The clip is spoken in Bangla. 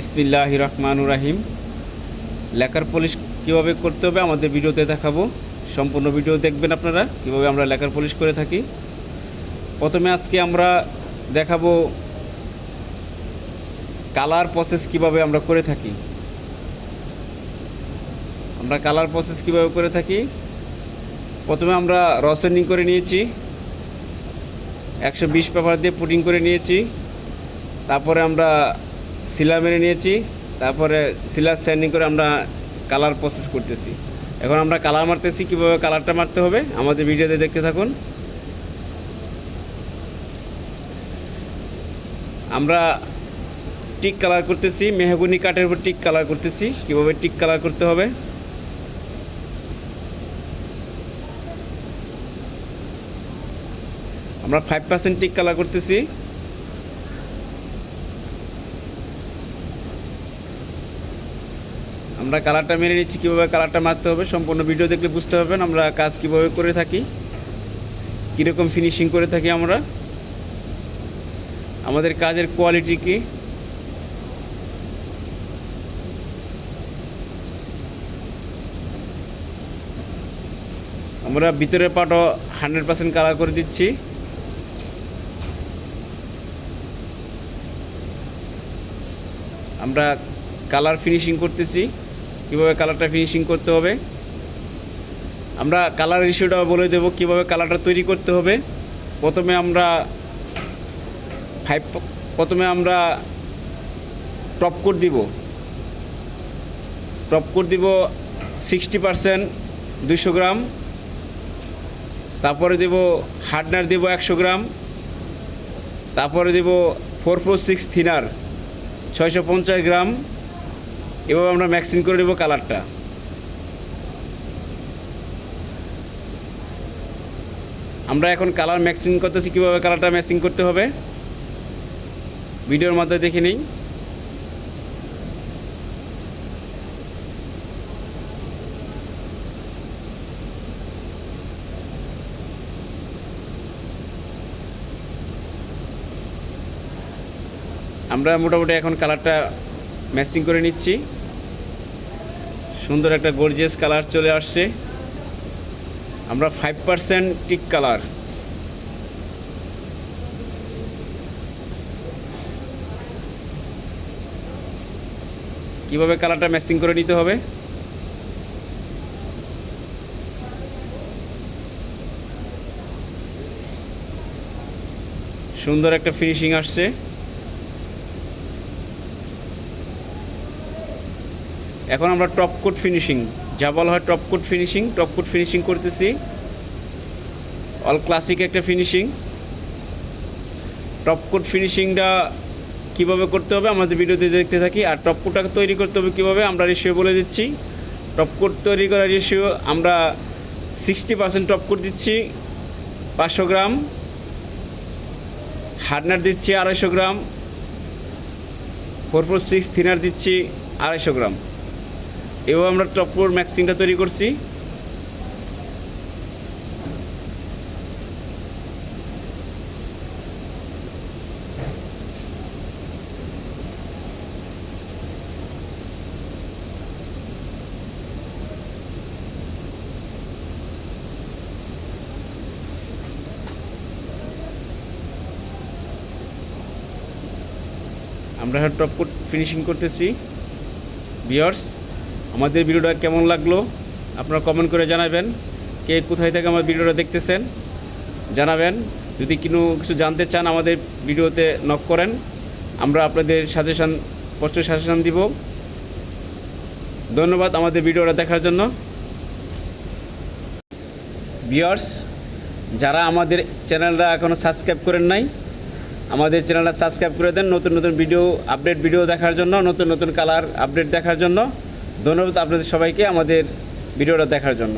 বিসমিল্লাহ রহমানুর রাহিম। লেখার পলিশ কীভাবে করতে হবে আমাদের ভিডিওতে দেখাবো। সম্পূর্ণ ভিডিও দেখবেন আপনারা, কীভাবে আমরা লেখার পলিশ করে থাকি। প্রথমে আজকে আমরা দেখাবো কালার প্রসেস কীভাবে আমরা করে থাকি। আমরা কালার প্রসেস কীভাবে করে থাকি? প্রথমে আমরা রসেনিং করে নিয়েছি। একশো বিশ পেপার দিয়ে পুটিং করে নিয়েছি। তারপরে আমরা সিলা মেরে নিয়েছি, তারপরে সিলার স্যান্ডিং করে আমরা কালার প্রসেস করতেছি। এখন আমরা কালার মারতেছি, কীভাবে কালারটা মারতে হবে, আমাদের ভিডিওতে দেখতে থাকুন। আমরা টিক কালার করতেছি, মেহগুনি কাঠের উপর টিক কালার করতেছি, কীভাবে টিক কালার করতে হবে। আমরা ফাইভ পার্সেন্ট টিক কালার করতেছি। আমরা কালারটা মেরে নিচ্ছি, কীভাবে কালারটা মারতে হবে, সম্পূর্ণ ভিডিও দেখলে বুঝতে পারবেন আমরা কাজ কীভাবে করে থাকি, কীরকম ফিনিশিং করে থাকি আমরা, আমাদের কাজের কোয়ালিটি কী, আমরা ভিতরের পাটও হান্ড্রেড পার্সেন্ট কালার করে দিচ্ছি। আমরা কালার ফিনিশিং করতেছি। কীভাবে কালারটা ফিনিশিং করতে হবে। আমরা কালার রেশিওটা বলে দেবো, কীভাবে কালারটা তৈরি করতে হবে। প্রথমে আমরা ফাইভ প্রথমে আমরা টপ কোট দিব। টপ কোট দিব সিক্সটি পারসেন্ট দুশো গ্রাম। তারপরে দেব হার্ডনার দেব একশো গ্রাম। তারপরে দেব ফোর ফোর সিক্স থিনার ছয়শো পঞ্চাশ গ্রাম। এভাবে আমরা ম্যাক্সিং করে দেবো কালারটা। আমরা এখন কালার ম্যাক্সিং করতেছি, কীভাবে কালারটা ম্যাক্সিং করতে হবে? ভিডিওর মধ্যে দেখে নিই। আমরা মোটামুটি এখন কালারটা ম্যাচিং করে নিচ্ছি। সুন্দর একটা গর্জিয়াস কালার চলে আসছে। আমরা ফাইভ পারসেন্ট টিক কালার কীভাবে কালারটা ম্যাচিং করে নিতে হবে? সুন্দর একটা ফিনিশিং আসছে। এখন আমরা টপ কোট ফিনিশিং যা বলা হয় top coat finishing top coat finishing করতেছি। অল ক্লাসিক একটা ফিনিশিং টপ কোট ফিনিশিংটা কীভাবে করতে হবে আমাদের ভিডিওতে দেখতে থাকি, আর টপ কোটটা তৈরি করতে হবে কীভাবে আমরা রেশিও বলে দিচ্ছি। টপ কোট তৈরি করার রেশিও আমরা সিক্সটি পার্সেন্ট টপ কোট দিচ্ছি, পাঁচশো গ্রাম। হার্ডনার দিচ্ছি আড়াইশো গ্রাম। ফোর ফোর সিক্স থিনার দিচ্ছি আড়াইশো গ্রাম। এভাবে আমরা টপকোর ম্যাক্সিংটা তৈরি করছি। আমরা টপকোট ফিনিশিং করতেছি। বিয়ার্স আমাদের ভিডিওটা কেমন লাগল? আপনারা কমেন্ট করে জানাবেন। কে কোথায় থেকে আমার ভিডিওটা দেখতেছেন, জানাবেন। যদি কোনো কিছু জানতে চান আমাদের ভিডিওতে নক করেন। আমরা আপনাদের সাজেশান প্রচুর সাজেশান দিব। ধন্যবাদ আমাদের ভিডিওটা দেখার জন্য। ভিউয়ার্স যারা আমাদের চ্যানেলটা এখনও সাবস্ক্রাইব করেন নাই, আমাদের চ্যানেলটা সাবস্ক্রাইব করে দেন। নতুন নতুন ভিডিও আপডেট ভিডিও দেখার জন্য, নতুন নতুন কালার আপডেট দেখার জন্য। ধন্যবাদ আপনাদের সবাইকে আমাদের ভিডিওটা দেখার জন্য।